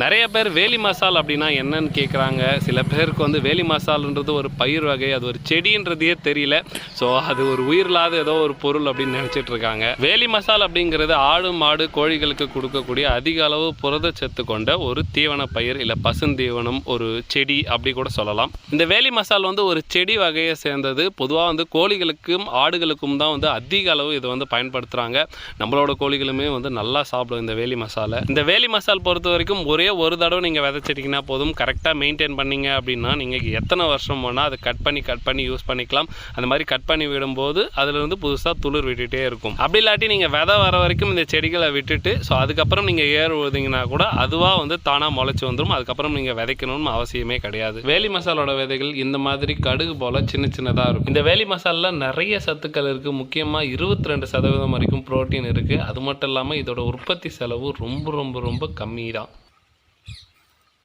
நிறைய பேர் வேலி மசால் அப்படின்னா என்னன்னு கேட்குறாங்க சில பேருக்கு வந்து வேலி மசால்ன்றது ஒரு பயிர் வகை அது ஒரு செடின்றதையே தெரியல. ஸோ அது ஒரு உயிரில்லாத ஏதோ ஒரு பொருள் அப்படின்னு நினச்சிட்டு இருக்காங்க. வேலி மசால் அப்படிங்கிறது ஆடு மாடு கோழிகளுக்கு கொடுக்கக்கூடிய அதிக அளவு புரதச்சத்து கொண்ட ஒரு தீவன பயிர் இல்லை பசுந்தீவனம் ஒரு செடி அப்படி கூட சொல்லலாம். இந்த வேலி மசால் வந்து ஒரு செடி வகையை சேர்ந்தது. பொதுவாக வந்து கோழிகளுக்கும் ஆடுகளுக்கும் தான் வந்து அதிக அளவு இதை வந்து பயன்படுத்துகிறாங்க நம்மளோட கோழிகளுமே வந்து நல்லா சாப்பிடும் இந்த வேலி மசாலை. இந்த வேலி மசால் பொறுத்த வரைக்கும் ஒரே ஒரு தடவை நீங்கள் விதைச்சிட்டிங்கன்னா போதும். கரெக்டாக மெயின்டைன் பண்ணிங்க அப்படின்னா நீங்கள் எத்தனை வருஷம் போனால் அதை கட் பண்ணி கட் பண்ணி யூஸ் பண்ணிக்கலாம். அந்த மாதிரி கட் பண்ணி விடும்போது அதுலேருந்து புதுசாக துளிர் விட்டுகிட்டே இருக்கும். அப்படி இல்லாட்டி நீங்கள் விதை வர வரைக்கும் இந்த செடிகளை விட்டுட்டு ஸோ அதுக்கப்புறம் நீங்கள் ஏர் விழுதிங்கன்னா கூட அதுவாக வந்து தானாக முளைச்சி வந்துடும் அதுக்கப்புறம் நீங்கள் விதைக்கணும்னு அவசியமே கிடையாது. வேலி மசாலோட விதைகள் இந்த மாதிரி கடுகு போல் சின்ன சின்னதாக இருக்கும். இந்த வேலி மசாலில் நிறைய சத்துக்கள் இருக்குது முக்கியமாக இருபத்தி ரெண்டு சதவீதம் வரைக்கும் புரோட்டீன் இருக்குது அது மட்டும் இல்லாமல் இதோட உற்பத்தி செலவு ரொம்ப ரொம்ப ரொம்ப கம்மி தான்